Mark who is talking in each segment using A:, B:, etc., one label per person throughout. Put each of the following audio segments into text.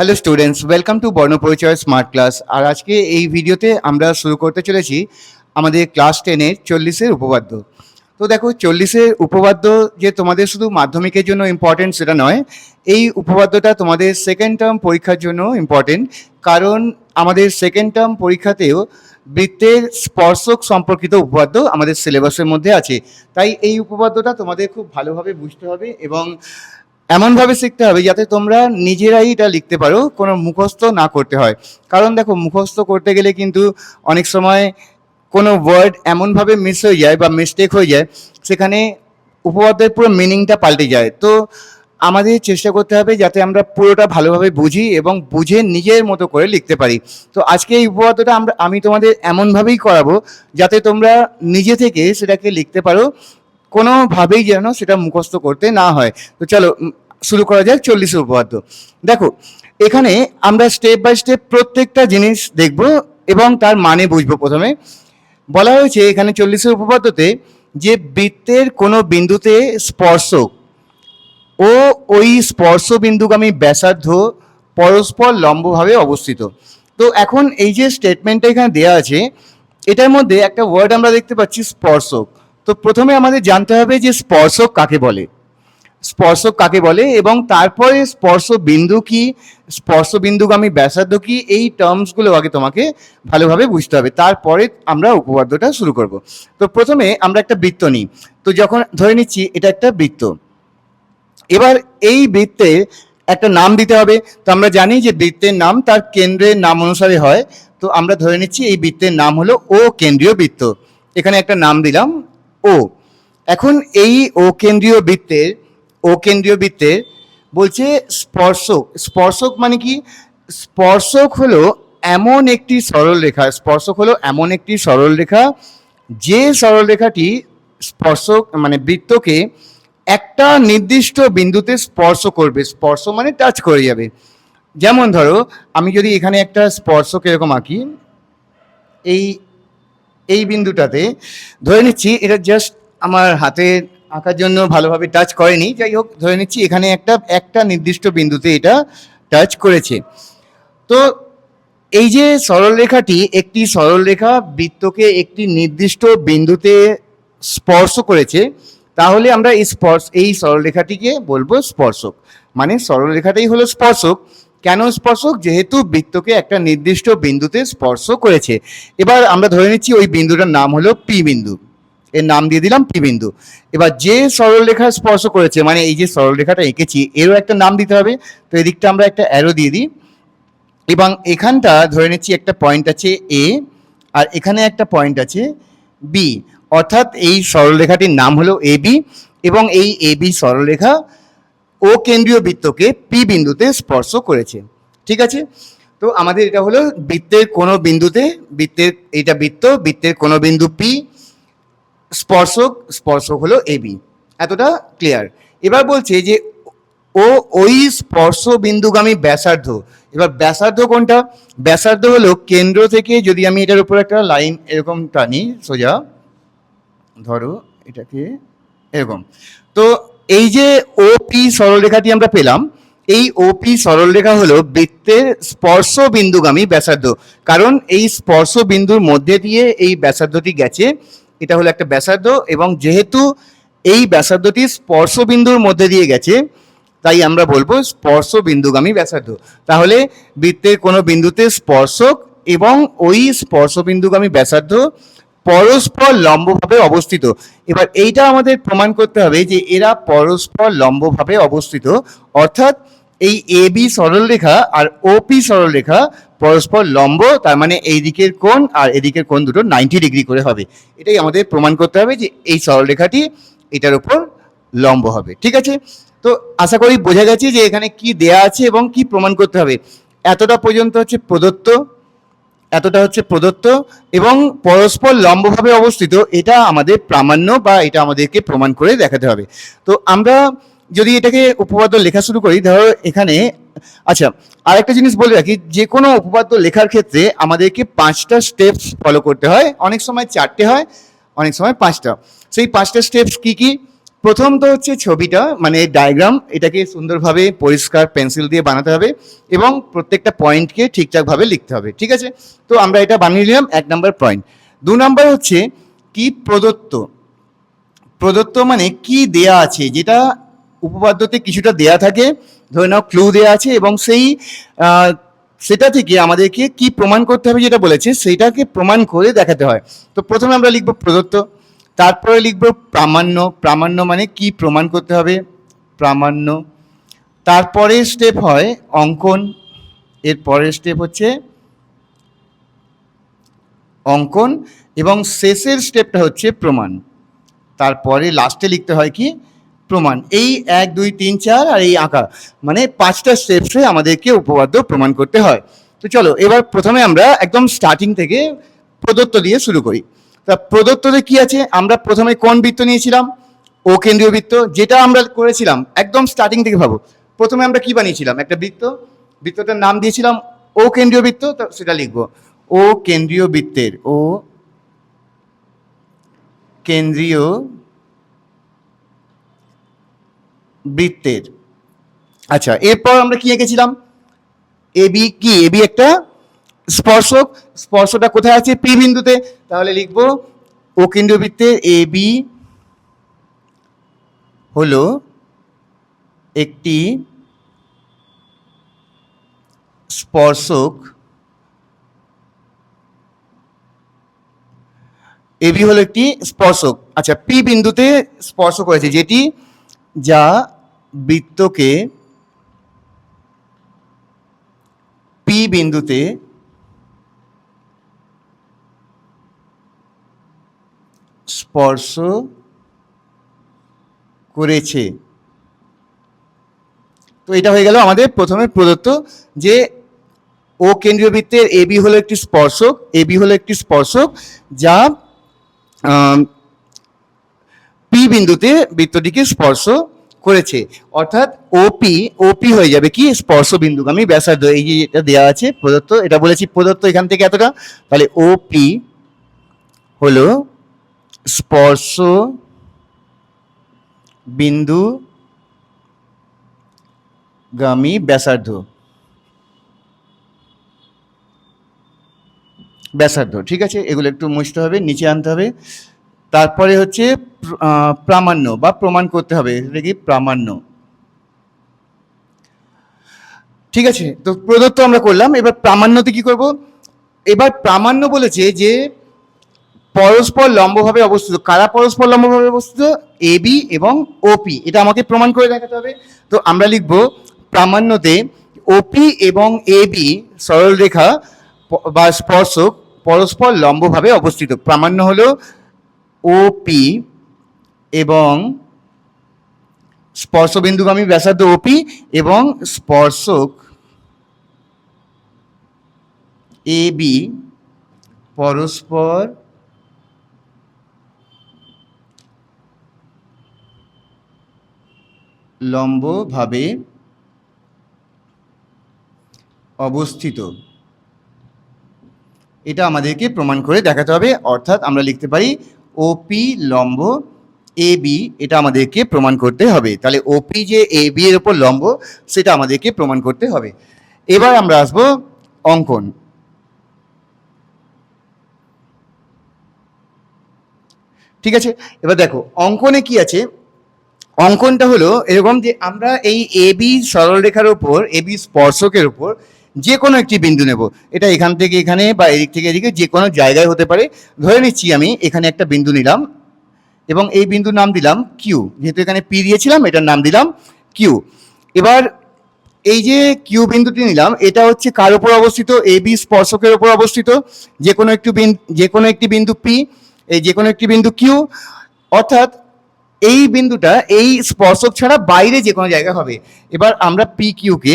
A: Hello students welcome to Barnaparichay smart class আর আজকে এই ভিডিওতে আমরা শুরু করতে চলেছি আমাদের ক্লাস টেনের চল্লিশের উপপাদ্য। তো দেখো, চল্লিশের উপপাদ্য যে তোমাদের শুধু মাধ্যমিকের জন্য ইম্পর্টেন্ট সেটা নয়, এই উপপাদ্যটা তোমাদের সেকেন্ড টার্ম পরীক্ষার জন্য ইম্পর্টেন্ট কারণ আমাদের সেকেন্ড টার্ম পরীক্ষাতেও বৃত্তের স্পর্শক সম্পর্কিত উপপাদ্য আমাদের সিলেবাসের মধ্যে আছে। তাই এই উপপাদ্যটা তোমাদের খুব ভালোভাবে বুঝতে হবে এবং এমনভাবে শিখতে হবে যাতে তোমরা নিজেরাই এটা লিখতে পারো, কোনো মুখস্থ না করতে হয়। কারণ দেখো, মুখস্থ করতে গেলে কিন্তু অনেক সময় কোনো ওয়ার্ড এমনভাবে মিস হয়ে যায় বা মিস্টেক হয়ে যায়, সেখানে উপপাদ্যের পুরো মিনিংটা পাল্টে যায়। তো আমাদের চেষ্টা করতে হবে যাতে আমরা পুরোটা ভালোভাবে বুঝি এবং বুঝে নিজের মতো করে লিখতে পারি। তো আজকে এই উপপাদ্যটা আমরা, আমি তোমাদের এমনভাবেই করাবো যাতে তোমরা নিজে থেকে সেটাকে লিখতে পারো, কোনোভাবেই যেন সেটা মুখস্থ করতে না হয়। তো চলো শুরু করা যাক চল্লিশের উপপাদ্য। দেখো, এখানে আমরা স্টেপ বাই স্টেপ প্রত্যেকটা জিনিস দেখব এবং তার মানে বুঝব প্রথমে। বলা হয়েছে এখানে চল্লিশের উপপাদ্যতে যে বৃত্তের কোনো বিন্দুতে স্পর্শক ও ওই স্পর্শ বিন্দুগামী ব্যাসার্ধ পরস্পর লম্বভাবে অবস্থিত। তো এখন এই যে স্টেটমেন্টটা এখানে দেওয়া আছে, এটার মধ্যে একটা ওয়ার্ড আমরা দেখতে পাচ্ছি স্পর্শক। তো প্রথমে আমাদের জানতে হবে যে স্পর্শক কাকে বলে। স্পর্শক কাকে বলে? এবং তারপরে স্পর্শ বিন্দু কি? স্পর্শ বিন্দুগামী ব্যাসার্ধ কি? এই টার্মসগুলো আগে তোমাকে ভালোভাবে বুঝতে হবে। তারপরে আমরা উপপাদ্যটা শুরু করব। তো প্রথমে আমরা একটা বৃত্ত নিই। তো যখন ধরে নিচ্ছি এটা একটা বৃত্ত। এবার এই বৃত্তের একটা নাম দিতে হবে। তো আমরা জানি যে বৃত্তের নাম তার কেন্দ্রের নাম অনুসারে হয়। তো আমরা ধরে নিচ্ছি এই বৃত্তের নাম হলো ও কেন্দ্রীয় বৃত্ত। এখানে একটা নাম দিলাম ও এখন এই ও কেন্দ্রীয় বৃত্তের ও কেন্দ্রীয় বৃত্তের বলছে স্পর্শক। স্পর্শক মানে কি? স্পর্শক হলো এমন একটি সরল রেখা স্পর্শক হলো এমন একটি সরল রেখা যে সরল রেখাটি স্পর্শক মানে বৃত্তকে একটা নির্দিষ্ট বিন্দুতে স্পর্শ করবে। স্পর্শ মানে টাচ করে যাবে। যেমন ধরো, আমি যদি এখানে একটা স্পর্শক এরকম আঁকি, এই এই বিন্দুটাতে, ধরে নিচ্ছি এটা জাস্ট আমার হাতে আঁকার জন্য ভালোভাবে টাচ করেনি। যাই হোক, ধরে নিচ্ছি এখানে একটা একটা নির্দিষ্ট বিন্দুতে এটা টাচ করেছে। তো এই যে সরলরেখাটি, একটি সরলরেখা বৃত্তকে একটি নির্দিষ্ট বিন্দুতে স্পর্শ করেছে, তাহলে আমরা এই স্পর্শ, এই সরলরেখাটিকে বলব স্পর্শক। মানে সরলরেখাটাই হলো স্পর্শক। কেন স্পর্শক? যেহেতু বৃত্তকে একটা নির্দিষ্ট বিন্দুতে স্পর্শ করেছে। এবার আমরা ধরে নিচ্ছি ওই বিন্দুটার নাম হলো পি বিন্দু। এর নাম দিয়ে দিলাম পি বিন্দু। এবার যে সরলরেখা স্পর্শ করেছে মানে এই যে সরলরেখাটা এঁকেছি, এরও একটা নাম দিতে হবে। তো এদিকটা আমরা একটা অ্যারো দিয়ে দিই। এবং এখানটা ধরে নিচ্ছি একটা পয়েন্ট আছে এ আর এখানে একটা পয়েন্ট আছে বি অর্থাৎ এই সরলরেখাটির নাম হলো এ বি এবং এই এ বি সরলরেখা ও কেন্দ্রীয় বৃত্তকে পি বিন্দুতে স্পর্শ করেছে। ঠিক আছে? তো আমাদের এটা হলো বৃত্তের কোনো বিন্দুতে, বৃত্তের, এটা বৃত্ত, বৃত্তের কোনো বিন্দু পি স্পর্শক স্পর্শক হলো এ বি এতটা ক্লিয়ার এবার বলছে যে ও, ওই স্পর্শ বিন্দুগামী ব্যাসার্ধ, এবার ব্যাসার্ধ কোনটা? ব্যাসার্ধ হলো কেন্দ্র থেকে যদি আমি এটার উপর একটা লাইন এরকম টানি, সোজা, ধরো এটাকে এরকম। তো এই যে ওপি সরলরেখাটি আমরা পেলাম, এই ওপি সরলরেখা হলো বৃত্তের স্পর্শ বিন্দুগামী ব্যাসার্ধ। কারণ এই স্পর্শ বিন্দুর মধ্যে দিয়ে এই ব্যাসার্ধটি গেছে এটা হলো একটা ব্যাসার্ধ এবং যেহেতু এই ব্যাসার্ধটি স্পর্শ বিন্দুর মধ্যে দিয়ে গেছে, তাই আমরা বলব স্পর্শ বিন্দুগামী ব্যাসার্ধ। তাহলে বৃত্তের কোনো বিন্দুতে স্পর্শক এবং ওই স্পর্শ বিন্দুগামী ব্যাসার্ধ পরস্পর লম্বভাবে অবস্থিত। এবার এইটা আমাদের প্রমাণ করতে হবে যে এরা পরস্পর লম্বভাবে অবস্থিত, অর্থাৎ এই এ বি সরলরেখা আর ওপি সরলরেখা পরস্পর লম্ব, তার মানে এই দিকের কোণ আর এদিকের কোণ দুটো নাইনটি ডিগ্রি করে হবে। এটাই আমাদের প্রমাণ করতে হবে যে এই সরলরেখাটি এটার উপর লম্ব হবে, ঠিক আছে? তো আশা করি বোঝা গেছে যে এখানে কি দেয়া আছে এবং কি প্রমাণ করতে হবে। এতটা পর্যন্ত হচ্ছে প্রদত্ত, এতটা হচ্ছে প্রদত্ত এবং পরস্পর লম্বভাবে অবস্থিত, এটা আমাদের প্রামাণ্য বা এটা আমাদেরকে প্রমাণ করে দেখাতে হবে। তো আমরা যদি এটাকে উপপাদ্য লেখা শুরু করি, ধরো এখানে আচ্ছা আরেকটা জিনিস বলে রাখি, যে কোনো উপপাদ্য লেখার ক্ষেত্রে আমাদেরকে পাঁচটা স্টেপস ফলো করতে হয়। অনেক সময় চারটে হয়, অনেক সময় পাঁচটা। সেই পাঁচটা স্টেপস কি কি? প্রথম তো হচ্ছে ছবিটা মানে ডায়াগ্রাম এটাকে সুন্দরভাবে পরিষ্কার পেন্সিল দিয়ে বানাতে হবে এবং প্রত্যেকটা পয়েন্টকে ঠিকঠাকভাবে লিখতে হবে, ঠিক আছে? তো আমরা এটা বানিয়ে নিলাম, এক নম্বর পয়েন্ট দু নম্বর হচ্ছে কি প্রদত্ত? প্রদত্ত মানে কি দেয়া আছে, যেটা উপপাদ্যতে কিছুটা দেয়া থাকে, ধরে নাও ক্লু দেয়া আছে এবং সেই সেটা থেকে আমাদেরকে কি প্রমাণ করতে হবে যেটা বলেছে, সেইটাকে প্রমাণ করে দেখাতে হয়। তো প্রথমে আমরা লিখব প্রদত্ত, তারপরে লিখব প্রামাণ্য। প্রামাণ্য মানে কি প্রমাণ করতে হবে? প্রামাণ্য। তারপরে স্টেপ হয় অঙ্কন। এর পরের স্টেপ হচ্ছে অঙ্কন এবং শেষের স্টেপটা হচ্ছে প্রমাণ। তারপরে লাস্টে লিখতে হয় কি? প্রমাণ। এই এক, দুই, তিন, চার আর এই আঁকা মানে পাঁচটা স্টেপসে আমাদেরকে উপপাদ্য প্রমাণ করতে হয়। তো চলো, এবার প্রথমে আমরা একদম স্টার্টিং থেকে প্রদত্ত দিয়ে শুরু করি। তা প্রদত্ততে কি আছে? আমরা প্রথমে কোন বৃত্ত নিয়েছিলাম? ও কেন্দ্রীয় বৃত্ত। যেটা আমরা করেছিলাম, একদম স্টার্টিং থেকে ভাবো। প্রথমে আমরা কি বানিয়েছিলাম? একটা বৃত্ত। বৃত্তটার নাম দিয়েছিলাম ও কেন্দ্রীয় বৃত্ত, তো সেটা লিখব। ও কেন্দ্রীয় বৃত্তের ও কেন্দ্রীয় বৃত্তের। আচ্ছা এরপর আমরা কি এঁকেছিলাম? এবি কি? এবি একটা স্পর্শক। স্পর্শটা কোথায় আছে? পি বিন্দুতে। তাহলে লিখব ও কেন্দ্রীয় বৃত্তের এবি হলো একটি স্পর্শক। এবি হলো একটি স্পর্শক। আচ্ছা পি বিন্দুতে স্পর্শ করেছে যেটি যা বৃত্তকে পি বিন্দুতে স্পর্শ করেছে। তো এটা হয়ে গেল আমাদের প্রথমে প্রদত্ত যে ও কেন্দ্রীয় বৃত্তের এবি হলো একটি স্পর্শক এবি হলো একটি স্পর্শক যা বিন্দুতে বৃত্তটিকে স্পর্শ করেছে। অর্থাৎ ওপি ওপি হয়ে যাবে কি? স্পর্শ বিন্দুগামী ব্যাসার্ধ। এই যে এটা দেওয়া আছে, প্রদত্ত, এটা বলেছি প্রদত্ত এখান থেকে এতটা। তাহলে ওপি হলো স্পর্শ বিন্দু গামী ব্যাসার্ধ। ব্যাসার্ধ, ঠিক আছে? এগুলো একটু মুছতে হবে, নিচে আনতে হবে। তারপরে হচ্ছে প্রামাণ্য বা প্রমাণ করতে হবে। এটা কি? প্রামাণ্য। ঠিক আছে? তো প্রদত্ত আমরা করলাম। এবার প্রামাণ্যতে কি করব? এবার প্রামাণ্য বলেছে যে পরস্পর লম্বভাবে অবস্থিত। কারা পরস্পর লম্বভাবে অবস্থিত? এবি এবং ওপি এটা আমাকে প্রমাণ করে দেখাতে হবে। তো আমরা লিখব প্রামাণ্যতে ওপি এবং এবি সরলরেখা বা স্পর্শক পরস্পর লম্বভাবে অবস্থিত। প্রামাণ্য হলো ওপি এবং স্পর্শবিন্দুগামী ব্যাসার্ধ ওপি এবং স্পর্শক এবি পরস্পর লম্বভাবে অবস্থিত। এটা আমাদেরকে প্রমাণ করে দেখাতে হবে, অর্থাৎ আমরা লিখতে পারি ওপি লম্ব এ বি এটা আমাদেরকে প্রমাণ করতে হবে। তাহলে ওপি যে এ বি এর উপর লম্ব, সেটা আমাদেরকে প্রমাণ করতে হবে। এবার আমরা আসব অঙ্কন। ঠিক আছে? এবার দেখো, অঙ্কনে কি আছে? অঙ্কনটা হলো এরকম যে আমরা এই এ বি সরলরেখার উপর এ বি স্পর্শকের উপর যে কোনো একটি বিন্দু নেব। এটা এখান থেকে এখানে বা এদিক থেকে এদিকে যে কোনো জায়গায় হতে পারে। ধরে নিচ্ছি আমি এখানে একটা বিন্দু নিলাম এবং এই বিন্দুর নাম দিলাম কিউ যেহেতু এখানে পি দিয়েছিলাম, এটার নাম দিলাম কিউ এবার এই যে কিউ বিন্দুটি নিলাম, এটা হচ্ছে কার উপর অবস্থিত? এ বি স্পর্শকের উপর অবস্থিত। যে কোনো একটি বিন্দু যে কোনো একটি বিন্দু পি এই যে কোনো একটি বিন্দু কিউ অর্থাৎ এই বিন্দুটা এই স্পর্শক ছাড়া বাইরে যে কোনো জায়গা হবে। এবার আমরা পি কিউকে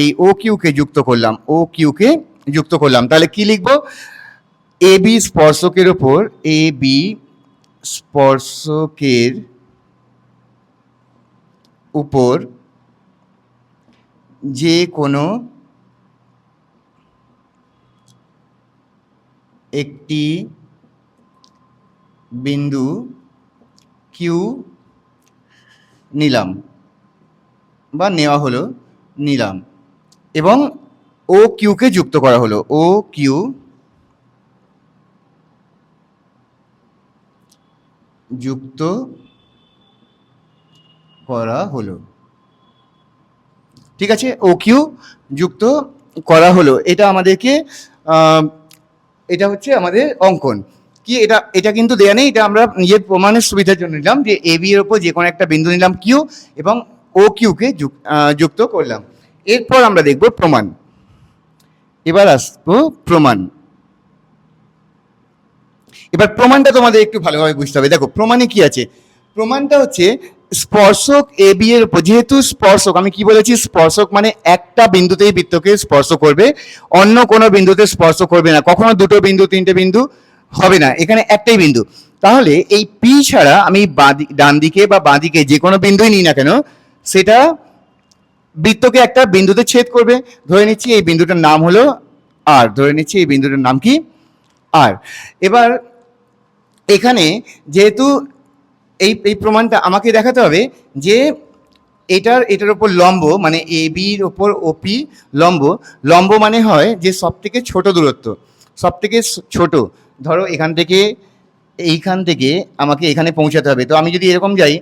A: এই ও কিউকে যুক্ত করলাম ও কিউকে যুক্ত করলাম। তাহলে কি লিখব? এ বি স্পর্শকের ওপর এ বি স্পর্শকের উপর যে কোনো একটি বিন্দু কিউ নিলাম বা নেওয়া হলো নিলাম। এবং ও কিউকে যুক্ত করা হলো। ও কিউ যুক্ত করা হলো। ঠিক আছে? ও কিউ যুক্ত করা হলো। এটা আমাদেরকে এটা হচ্ছে আমাদের অঙ্কন। কি এটা এটা কিন্তু দেয়া নেই, এটা আমরা নিজের প্রমাণের সুবিধার জন্য নিলাম যে এ বি এর ওপর যে কোনো একটা বিন্দু নিলাম কিউ এবং ও কিউকে যুক্ত করলাম। এরপর আমরা দেখব প্রমাণ। এবার আসব প্রমাণ। এবার প্রমাণটা তোমাদের একটু ভালোভাবে বুঝতে হবে। দেখো, প্রমাণে কি আছে? প্রমাণটা হচ্ছে স্পর্শক এ বি এর উপর, যেহেতু স্পর্শক, আমি কি বলেছি? স্পর্শক মানে একটা বিন্দুতেই বৃত্তকে স্পর্শ করবে, অন্য কোনো বিন্দুতে স্পর্শ করবে না। কখনো দুটো বিন্দু, তিনটে বিন্দু হবে না। এখানে একটাই বিন্দু। তাহলে এই পি ছাড়া আমি ডান দিকে বা বাঁ দিকে যে কোনো বিন্দুই নিই না কেন, সেটা বৃত্তকে একটা বিন্দুতে ছেদ করবে। ধরে নিচ্ছি এই বিন্দুটার নাম হলো আর ধরে নিচ্ছি এই বিন্দুটার নাম কি? আর এবার এখানে যেহেতু এই এই প্রমাণটা আমাকে দেখাতে হবে যে এটার এটার ওপর লম্ব মানে এ বির ওপর ওপি লম্ব লম্ব মানে হয় যে সব থেকে ছোট দূরত্ব সব থেকে ছোট। ধরো এখান থেকে, এইখান থেকে আমাকে এখানে পৌঁছাতে হবে। তো আমি যদি এরকম যাই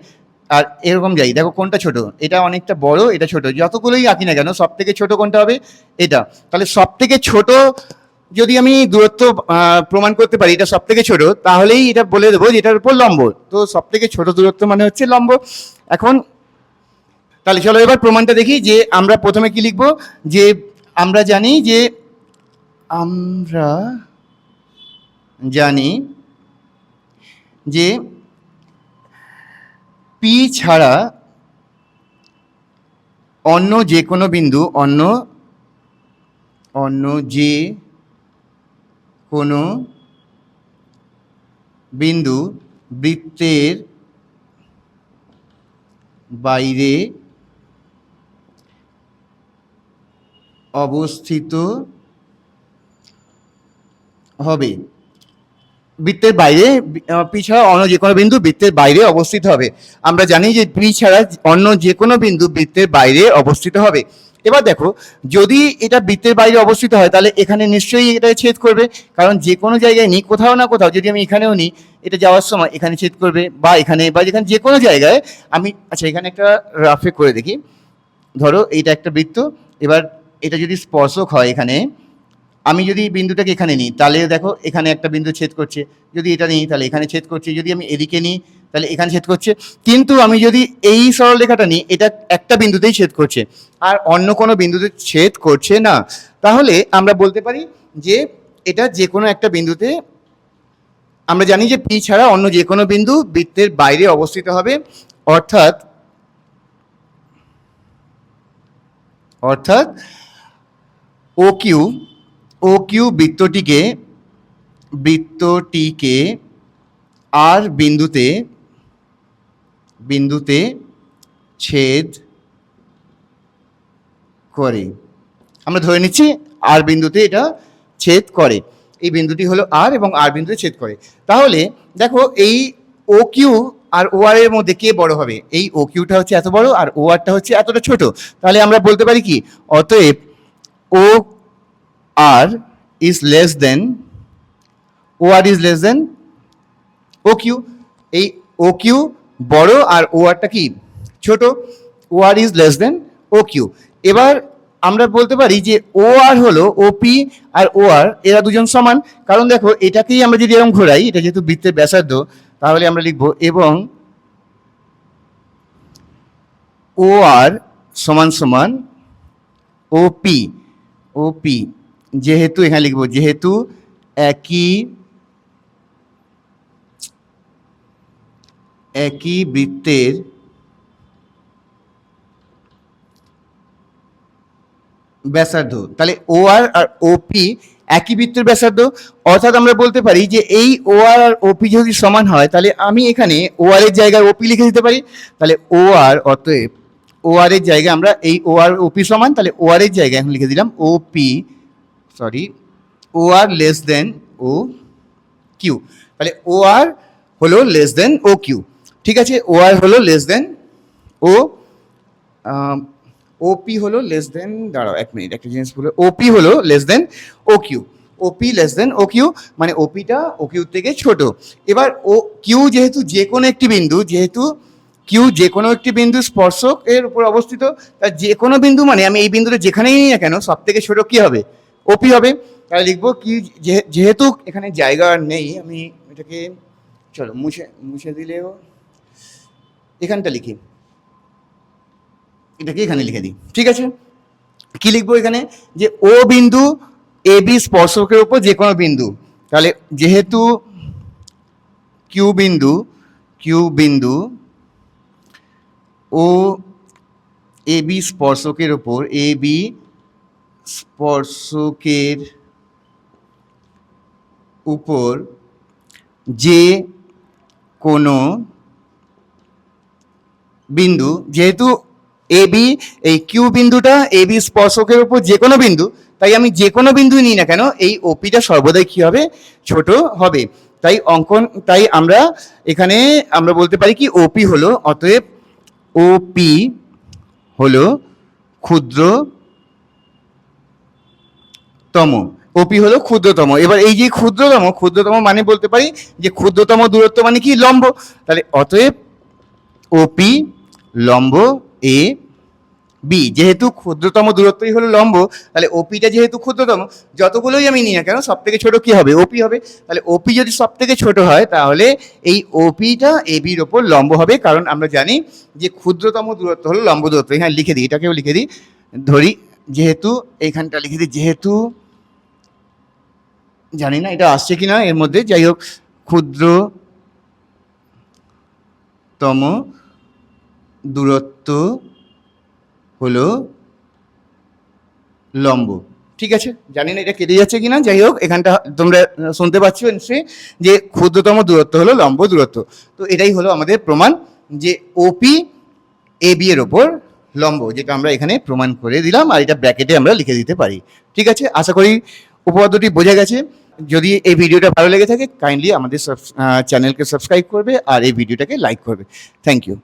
A: আর এরকম যাই, দেখো কোনটা ছোট? এটা অনেকটা বড়, এটা ছোট। যতগুলোই আঁকি না কেন সব থেকে ছোট কোনটা হবে? এটা। তাহলে সব থেকে ছোট যদি আমি দূরত্ব প্রমাণ করতে পারি, এটা সব থেকে ছোট, তাহলেই এটা বলে দেবো যে এটার উপর লম্ব। তো সব থেকে ছোট দূরত্ব মানে হচ্ছে লম্ব। এখন, তাহলে চলো এবার প্রমাণটা দেখি যে আমরা প্রথমে কি লিখব? যে আমরা জানি যে আমরা জানি যে পি ছাড়া অন্য যে কোনো বিন্দু, অন্য অন্য যে কোনো বিন্দু বৃত্তের বাইরে অবস্থিত হবে। বৃত্তের বাইরে পি ছাড়া অন্য যে কোনো বিন্দু বৃত্তের বাইরে অবস্থিত হবে। আমরা জানি যে পি ছাড়া অন্য যে কোনো বিন্দু বৃত্তের বাইরে অবস্থিত হবে। এবার দেখো, যদি এটা বৃত্তের বাইরে অবস্থিত হয়, তাহলে এখানে নিশ্চয়ই এটা ছেদ করবে। কারণ যে কোনো জায়গায় নিই, কোথাও না কোথাও যদি আমি এখানেও নিই, এটা যাওয়ার সময় এখানে ছেদ করবে, বা এখানে, বা যেখানে যে কোনো জায়গায় আমি আচ্ছা এখানে একটা রাফে করে দেখি। ধরো, এইটা একটা বৃত্ত। এবার এটা যদি স্পর্শক হয় এখানে আমি যদি বিন্দুটাকে এখানে নিই, তাহলে দেখো এখানে একটা বিন্দু ছেদ করছে। যদি এটা নিই, তাহলে এখানে ছেদ করছে। যদি আমি এদিকে নিই, তাহলে এখানে ছেদ করছে। কিন্তু আমি যদি এই সরলরেখাটা নিই, এটা একটা বিন্দুতেই ছেদ করছে। আর অন্য কোনো বিন্দুতে ছেদ করছে না। তাহলে আমরা বলতে পারি যে এটা যে কোনো একটা বিন্দুতে, আমরা জানি যে পি ছাড়া অন্য যে কোনো বিন্দু বৃত্তের বাইরে অবস্থিত হবে। অর্থাৎ অর্থাৎ ও কিউ ও কিউ বৃত্তটিকে বৃত্তটিকে আর বিন্দুতে বিন্দুতে ছেদ করে। আমরা ধরে নিচ্ছি আর বিন্দুতে এটা ছেদ করে। এই বিন্দুটি হলো আর এবং আর বিন্দুতে ছেদ করে। তাহলে দেখো এই ও কিউ আর ও আর এর মধ্যে কে বড় হবে? এই ও কিউটা হচ্ছে এত বড় আর ও আরটা হচ্ছে এতটা ছোট। তাহলে আমরা বলতে পারি কি? অতএব O R is less than O Q is less than O Q এই ও কিউ বড় আর ও আরটা কি? ছোট O R is less than O Q এবার আমরা বলতে পারি যে ও আর হলো ও পি আর ও আর এরা দুজন সমান। কারণ দেখো, এটাকেই আমরা যদি এরকম ঘোরাই, এটা যেহেতু বৃত্তের ব্যাসার্ধ, তাহলে আমরা লিখব এবং ও আর সমান সমান ও পি ও পি যেহেতু এখানে লিখব, যেহেতু একই একই বৃত্তের ব্যাসার্ধ, তাহলে ও আর আর ওপি একই বৃত্তের ব্যাসার্ধ, অর্থাৎ আমরা বলতে পারি যে এই ও আর আর ওপি যদি সমান হয়, তাহলে আমি এখানে ও আর এর জায়গায় ওপি লিখে দিতে পারি, তাহলে ও আর অতএব ও আর এর জায়গায় আমরা এই ও আর ওপি সমান, তাহলে ও আর এর জায়গায় এখন লিখে দিলাম OP sorry O R less than O Q তাহলে ও আর হলো লেস দেন ও কিউ ঠিক আছে? ও আর হলো লেস দেন ও ওপি হলো লেস দেন দাঁড়াও এক মিনিট একটা জিনিস বলো ওপি হলো less than O Q OP less than O Q মানে ওপিটা ও কিউ থেকে ছোট। এবার ও কিউ যেহেতু যে কোনো একটি বিন্দু, যেহেতু কিউ যে কোনো একটি বিন্দু স্পর্শক এর উপর অবস্থিত তার যে কোনো বিন্দু মানে আমি এই বিন্দুটা যেখানেই নিই না কেন সব থেকে ছোট কি হবে? ওপি হবে। তাহলে লিখব কি যেহেতু এখানে জায়গা নেই, আমি এটাকে, চলো মুছে মুছে দিলেও, এখানটা লিখি। এটাকে এখানে লিখে দিই। ঠিক আছে? কি লিখব এখানে? যে ও বিন্দু এ বি স্পর্শকের উপর যে কোনো বিন্দু। তাহলে যেহেতু কিউ বিন্দু কিউ বিন্দু ও এ বি স্পর্শকের উপর এ বি স্পর্শকের উপর যে কোনো বিন্দু, যেহেতু এ বি, এই কিউ বিন্দুটা এ বি স্পর্শকের উপর যে কোনো বিন্দু, তাই আমি যে কোনো বিন্দু নিই না কেন, এই ওপিটা সর্বদাই কি হবে? ছোট হবে। তাই অঙ্কন, তাই আমরা এখানে আমরা বলতে পারি কি, ওপি হলো, অতএব ওপি হলো ক্ষুদ্রতম ওপি হলো ক্ষুদ্রতম। এবার এই যে ক্ষুদ্রতম ক্ষুদ্রতম মানে বলতে পারি যে ক্ষুদ্রতম দূরত্ব মানে কি? লম্ব। তাহলে অতএব ওপি লম্ব এ বি যেহেতু ক্ষুদ্রতম দূরত্বই হলো লম্ব, তাহলে ওপিটা যেহেতু ক্ষুদ্রতম, যতগুলোই আমি নিই না কেন সব থেকে ছোট কি হবে? ওপি হবে। তাহলে ওপি যদি সব থেকে ছোট হয়, তাহলে এই ওপিটা এ বির ওপর লম্ব হবে, কারণ আমরা জানি যে ক্ষুদ্রতম দূরত্ব হলো লম্ব দূরত্ব। এখানে লিখে দিই, এটাকেও লিখে দিই। ধরি, যেহেতু, এইখানটা লিখে দিই, যেহেতু জানি না, এটা আসছে কি না এর মধ্যে। যাই হোক, ক্ষুদ্রতম দূরত্ব হলো লম্ব। ঠিক আছে? জানি না এটা কেটে যাচ্ছে কিনা। যাই হোক, এখানটা তোমরা শুনতে পাচ্ছ নিশ্চয়ই যে ক্ষুদ্রতম দূরত্ব হলো লম্ব দূরত্ব। তো এটাই হলো আমাদের প্রমাণ যে ওপি এ বি এর ওপর লম্ব, যেটা আমরা এখানে প্রমাণ করে দিলাম, আর এটা ব্র্যাকেটে আমরা লিখে দিতে পারি। ঠিক আছে? আশা করি উপপাদ্যটি বোঝা গেছে। যদি এই ভিডিওটা ভালো লেগে থাকে কাইন্ডলি আমাদের চ্যানেলকে সাবস্ক্রাইব করবে আর এই ভিডিওটাকে লাইক করবে। Thank you